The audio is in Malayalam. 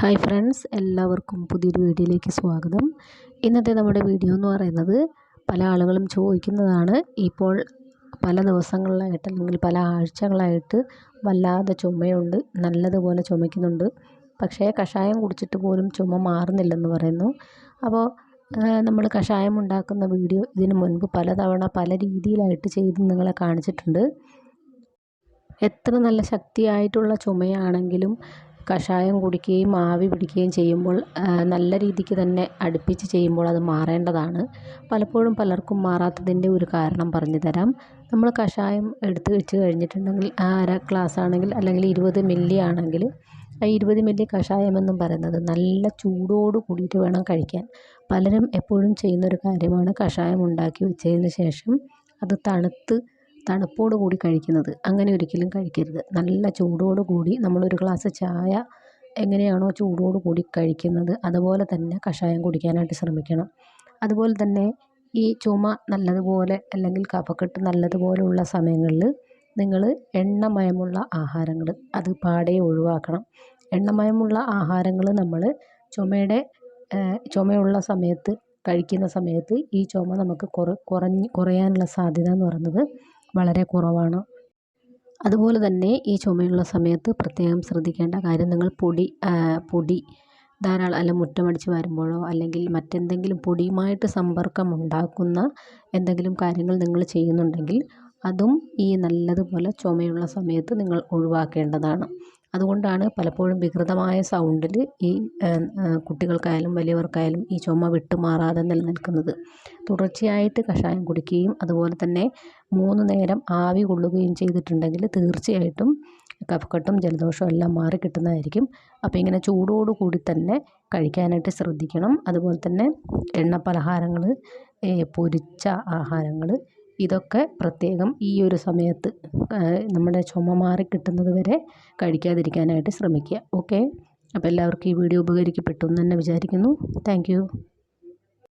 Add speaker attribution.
Speaker 1: ഹായ് ഫ്രണ്ട്സ് എല്ലാവർക്കും പുതിയൊരു വീഡിയോയിലേക്ക് സ്വാഗതം. ഇന്നത്തെ നമ്മുടെ വീഡിയോ എന്ന് പറയുന്നത് പല ആളുകളും ചോദിക്കുന്നതാണ് ഇപ്പോൾ പല ദിവസങ്ങളിലായിട്ട് അല്ലെങ്കിൽ പല ആഴ്ചകളായിട്ട് വല്ലാതെ ചുമയുണ്ട് നല്ലതുപോലെ ചുമയ്ക്കുന്നുണ്ട്. പക്ഷേ കഷായം കുടിച്ചിട്ട് പോലും ചുമ മാറുന്നില്ലെന്ന് പറയുന്നു. അപ്പോൾ നമ്മൾ കഷായം ഉണ്ടാക്കുന്ന വീഡിയോ ഇതിനു മുൻപ് പലതവണ പല രീതിയിലായിട്ട് ചെയ്ത് നിങ്ങളെ കാണിച്ചിട്ടുണ്ട്. എത്ര നല്ല ശക്തിയായിട്ടുള്ള ചുമയാണെങ്കിലും കഷായം കുടിക്കുകയും ആവി പിടിക്കുകയും ചെയ്യുമ്പോൾ നല്ല രീതിക്ക് തന്നെ അടുപ്പിച്ച് ചെയ്യുമ്പോൾ അത് മാറേണ്ടതാണ്. പലപ്പോഴും പലർക്കും മാറാത്തതിന്റെ ഒരു കാരണം പറഞ്ഞു തരാം. നമ്മൾ കഷായം എടുത്ത് വെച്ച് കഴിഞ്ഞിട്ടുണ്ടെങ്കിൽ ആ അര ഗ്ലാസ് ആണെങ്കിൽ അല്ലെങ്കിൽ ഇരുപത് മില്ലി ആണെങ്കിൽ ആ ഇരുപത് മില്ലി കഷായം എന്നും പറയുന്നത് നല്ല ചൂടോട് കൂടിയിട്ട് വേണം കഴിക്കാൻ. പലരും എപ്പോഴും ചെയ്യുന്നൊരു കാര്യമാണ് കഷായം ഉണ്ടാക്കി വെച്ചതിന് ശേഷം അത് തണുത്ത് തണുപ്പോട് കൂടി കഴിക്കുന്നത് അങ്ങനെ ഒരിക്കലും കഴിക്കരുത്. നല്ല ചൂടോട് കൂടി നമ്മളൊരു ഗ്ലാസ് ചായ എങ്ങനെയാണോ ചൂടോട് കൂടി കഴിക്കുന്നത് അതുപോലെ തന്നെ കഷായം കുടിക്കാനായിട്ട് ശ്രമിക്കണം. അതുപോലെ തന്നെ ഈ ചുമ നല്ലതുപോലെ അല്ലെങ്കിൽ കഫക്കെട്ട് നല്ലതുപോലുള്ള സമയങ്ങളിൽ നിങ്ങൾ എണ്ണമയമുള്ള ആഹാരങ്ങൾ അത് പാടെ ഒഴിവാക്കണം. എണ്ണമയമുള്ള ആഹാരങ്ങൾ നമ്മൾ ചുമയുടെ ചുമയുള്ള സമയത്ത് കഴിക്കുന്ന സമയത്ത് ഈ ചുമ നമുക്ക് കുറ കുറഞ്ഞ് കുറയാനുള്ള സാധ്യത എന്ന് പറയുന്നത് വളരെ കുറവാണ്. അതുപോലെ തന്നെ ഈ ചുമയുള്ള സമയത്ത് പ്രത്യേകം ശ്രദ്ധിക്കേണ്ട കാര്യം നിങ്ങൾ പൊടി പൊടി ധാരാളം അല്ല മുറ്റമടിച്ച് വരുമ്പോഴോ അല്ലെങ്കിൽ മറ്റെന്തെങ്കിലും പൊടിയുമായിട്ട് സമ്പർക്കം ഉണ്ടാക്കുന്ന എന്തെങ്കിലും കാര്യങ്ങൾ നിങ്ങൾ ചെയ്യുന്നുണ്ടെങ്കിൽ അതും ഈ നല്ലതുപോലെ ചുമയുള്ള സമയത്ത് നിങ്ങൾ ഒഴിവാക്കേണ്ടതാണ്. അതുകൊണ്ടാണ് പലപ്പോഴും വികൃതമായ സൗണ്ടിൽ ഈ കുട്ടികൾക്കായാലും വലിയവർക്കായാലും ഈ ചുമ വിട്ടുമാറാതെ നിലനിൽക്കുന്നത്. തുടർച്ചയായിട്ട് കഷായം കുടിക്കുകയും അതുപോലെ തന്നെ മൂന്ന് നേരം ആവി കൊള്ളുകയും ചെയ്തിട്ടുണ്ടെങ്കിൽ തീർച്ചയായിട്ടും കഫക്കെട്ടും ജലദോഷവും എല്ലാം മാറി കിട്ടുന്നതായിരിക്കും. അപ്പോൾ ഇങ്ങനെ ചൂടോടു കൂടി തന്നെ കഴിക്കാനായിട്ട് ശ്രദ്ധിക്കണം. അതുപോലെ തന്നെ എണ്ണ പലഹാരങ്ങൾ പൊരിച്ച ആഹാരങ്ങൾ ഇതൊക്കെ പ്രത്യേകം ഈ ഒരു സമയത്ത് നമ്മുടെ ചുമ മാറി കിട്ടുന്നത് വരെ കഴിക്കാതിരിക്കാനായിട്ട് ശ്രമിക്കുക. ഓക്കെ? അപ്പോൾ എല്ലാവർക്കും ഈ വീഡിയോ ഉപകരിക്കപ്പെട്ടു എന്ന് തന്നെ വിചാരിക്കുന്നു. താങ്ക്